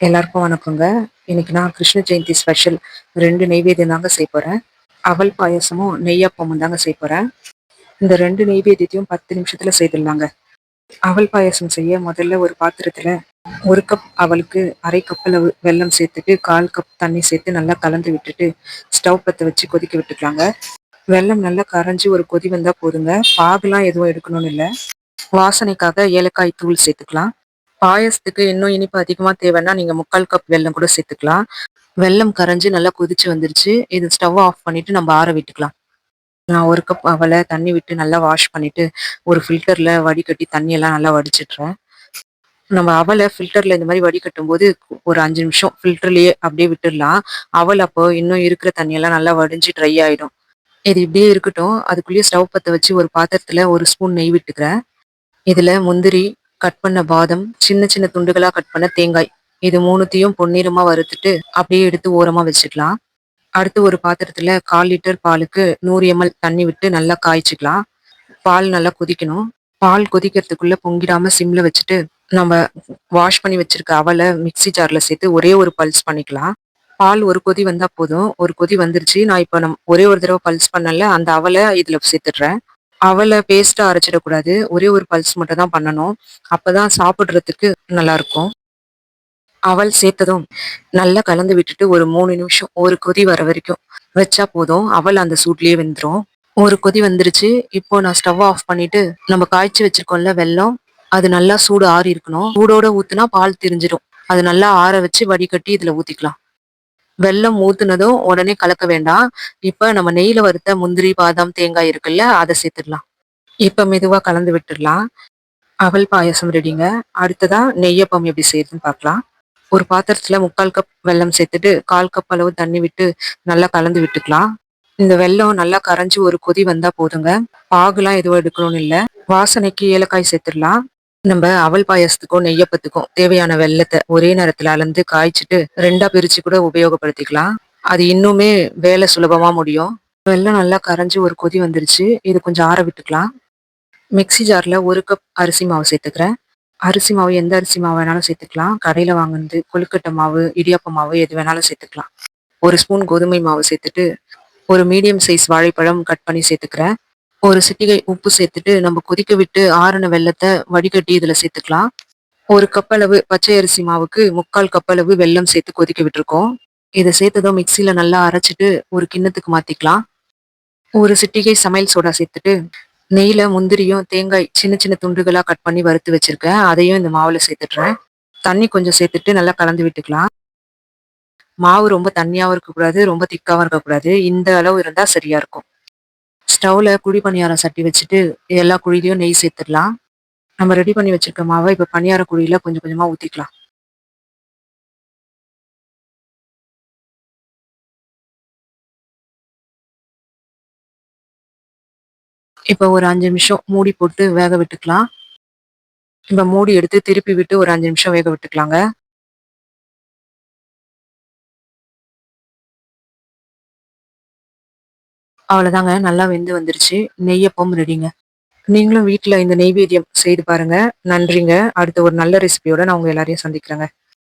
எல்லாருக்கும் வணக்கங்க. இன்னைக்கு நான் கிருஷ்ண ஜெயந்தி ஸ்பெஷல் ரெண்டு நெய்வேத்தியம் தாங்க செய்ய போறேன். அவல் பாயசமும் நெய்யப்பமும் தாங்க செய்ய போறேன். இந்த ரெண்டு நெய்வேத்தியத்தையும் பத்து நிமிஷத்துல செய்திடலாங்க. அவல் பாயசம் செய்ய முதல்ல ஒரு பாத்திரத்துல ஒரு கப் அவளுக்கு அரை கப்பில் வெல்லம் சேர்த்துட்டு கால் கப் தண்ணி சேர்த்து நல்லா கலந்து விட்டுட்டு ஸ்டவ் பற்ற வச்சு கொதிக்க விட்டுக்கலாங்க. வெல்லம் நல்லா கரைஞ்சி ஒரு கொதி வந்தா போதுங்க. பாகுலாம் எதுவும் எடுக்கணும்னு இல்லை. வாசனைக்காக ஏலக்காய் தூள் சேர்த்துக்கலாம். பாயசத்துக்கு இன்னும் இனிப்பு அதிகமாக தேவைன்னா நீங்கள் முக்கால் கப் வெல்லம் கூட சேர்த்துக்கலாம். வெல்லம் கரைஞ்சி நல்லா கொதிச்சு வந்துருச்சு. இது ஸ்டவ் ஆஃப் பண்ணிட்டு நம்ம ஆற விட்டுக்கலாம். நான் ஒரு கப் அவலை தண்ணி விட்டு நல்லா வாஷ் பண்ணிட்டு ஒரு ஃபில்டரில் வடிகட்டி தண்ணியெல்லாம் நல்லா வடிச்சிட்றேன். நம்ம அவலை ஃபில்டரில் இந்த மாதிரி வடிகட்டும் போது ஒரு அஞ்சு நிமிஷம் ஃபில்டர்லேயே அப்படியே விட்டுடலாம். அவள் அப்போ இன்னும் இருக்கிற தண்ணியெல்லாம் நல்லா வடிஞ்சு ட்ரை ஆகிடும் இது இப்படியே இருக்கட்டும். அதுக்குள்ளேயே ஸ்டவ் பற்ற வச்சு ஒரு பாத்திரத்தில் ஒரு ஸ்பூன் நெய் விட்டுக்கிறேன். இதில் முந்திரி கட் பண்ண பாதம் சின்ன சின்ன துண்டுகளா கட் பண்ண தேங்காய். இது மூணுத்தையும் பொன்னிறமா வறுத்துட்டு அப்படியே எடுத்து ஓரமா வச்சுக்கலாம். அடுத்து ஒரு பாத்திரத்துல கால் லிட்டர் பாலுக்கு நூறு எம்எல் தண்ணி விட்டு நல்லா காய்ச்சிக்கலாம். பால் நல்லா கொதிக்கணும். பால் கொதிக்கிறதுக்குள்ள பொங்கிடாம சிம்ல வச்சுட்டு நம்ம வாஷ் பண்ணி வச்சிருக்க அவலை மிக்சி ஜார்ல சேர்த்து ஒரே ஒரு பல்ஸ் பண்ணிக்கலாம். பால் ஒரு கொதி வந்தா போதும். ஒரு கொதி வந்துருச்சு. நான் இப்ப நம் ஒரே ஒரு தடவை பல்ஸ் பண்ணல. அந்த அவலை இதுல சேர்த்துடுறேன். அவளை பேஸ்ட்டாக அரைச்சிடக்கூடாது. ஒரே ஒரு பல்ஸ் மட்டும் தான் பண்ணணும். அப்போ தான் நல்லா இருக்கும் அவள் சேர்த்ததும் நல்லா கலந்து விட்டுட்டு ஒரு மூணு நிமிஷம் ஒரு கொதி வர வரைக்கும் வச்சா போதும். அவள் அந்த சூட்லேயே வெந்துடும் ஒரு கொதி வந்துருச்சு. இப்போ நான் ஸ்டவ் ஆஃப் பண்ணிட்டு நம்ம காய்ச்சி வச்சிருக்கோம்ல வெல்லம் அது நல்லா சூடு ஆறி இருக்கணும் சூடோட ஊத்துனா பால் திரிஞ்சிடும் அது நல்லா ஆற வச்சு வடிகட்டி இதுல ஊத்திக்கலாம். வெல்லம் ஊத்துனதும் உடனே கலக்க வேண்டாம். இப்ப நம்ம நெய்யில வறுத்த முந்திரி பாதாம் தேங்காய் இருக்குல்ல அதை சேர்த்துடலாம். இப்ப மெதுவா கலந்து விட்டுடலாம். அவல் பாயசம் ரெடிங்க. அடுத்ததா நெய்யப்பம் எப்படி செய்யுதுன்னு பார்க்கலாம். ஒரு பாத்திரத்துல முக்கால் கப் வெல்லம் சேர்த்துட்டு கால் கப் அளவு தண்ணி விட்டு நல்லா கலந்து விட்டுக்கலாம். இந்த வெல்லம் நல்லா கரைஞ்சி ஒரு கொதி வந்தா போதுங்க. பாகுலாம் எதுவும் எடுக்கணும்னு இல்லை. வாசனைக்கு ஏலக்காய் சேர்த்துடலாம். நம்ம அவல் பாயசத்துக்கும் நெய்யப்பத்துக்கும் தேவையான வெள்ளத்தை ஒரே நேரத்துல அளந்து காய்ச்சிட்டு ரெண்டா பிரிச்சு கூட உபயோகப்படுத்திக்கலாம். அது இன்னுமே வேலை சுலபமா முடியும். வெள்ளம் நல்லா கரைஞ்சி ஒரு கொதி வந்துருச்சு. இது கொஞ்சம் ஆற விட்டுக்கலாம். மிக்சி ஜாரில் ஒரு கப் அரிசி மாவு சேர்த்துக்கிறேன். அரிசி மாவு எந்த அரிசி மாவு வேணாலும் சேர்த்துக்கலாம். கடையில் வாங்கினது கொழுக்கட்டை மாவு இடியாப்ப மாவு எது வேணாலும் சேர்த்துக்கலாம். ஒரு ஸ்பூன் கோதுமை மாவு சேர்த்துட்டு ஒரு மீடியம் சைஸ் வாழைப்பழம் கட் பண்ணி சேர்த்துக்கிறேன். ஒரு சிட்டிகை உப்பு சேர்த்துட்டு நம்ம கொதிக்க விட்டு ஆறுன வெள்ளத்தை வடிகட்டி இதில் சேர்த்துக்கலாம். ஒரு கப்பளவு பச்சை அரிசி மாவுக்கு முக்கால் கப்பளவு வெல்லம் சேர்த்து கொதிக்க விட்டுருக்கோம். இதை சேர்த்ததும் மிக்சியில் நல்லா அரைச்சிட்டு ஒரு கிண்ணத்துக்கு மாற்றிக்கலாம் ஒரு சிட்டிகை சமையல் சோடா சேர்த்துட்டு நெய்ல முந்திரியும் தேங்காய் சின்ன சின்ன துண்டுகளாக கட் பண்ணி வறுத்து வச்சிருக்கேன். அதையும் இந்த மாவில் சேர்த்துட்றேன். தண்ணி கொஞ்சம் சேர்த்துட்டு நல்லா கலந்து விட்டுக்கலாம். மாவு ரொம்ப தண்ணியாகவும் இருக்கக்கூடாது ரொம்ப திக்காகவும் இருக்கக்கூடாது. இந்த அளவு இருந்தால் சரியாக இருக்கும். ஸ்டவ்வில் குழி பணியாரம் சட்டி வச்சுட்டு எல்லா குழிலையும் நெய் சேர்த்துடலாம். நம்ம ரெடி பண்ணி வச்சிருக்க மாவை இப்போ பணியார குழியில் கொஞ்சம் கொஞ்சமாக ஊற்றிக்கலாம் இப்போ ஒரு அஞ்சு நிமிஷம் மூடி போட்டு வேக விட்டுக்கலாம். இப்போ மூடி எடுத்து திருப்பி விட்டு ஒரு அஞ்சு நிமிஷம் வேக விட்டுக்கலாங்க. அவ்வளோதாங்க நல்லா வெந்து வந்துருச்சு. நெய்யப்பம் ரெடிங்க நீங்களும் வீட்டில் இந்த நெய்வேத்தியம் செய்து பாருங்க. நன்றிங்க. அடுத்த ஒரு நல்ல ரெசிபியோட நான் உங்கள் எல்லாரையும் சந்திக்கிறேங்க.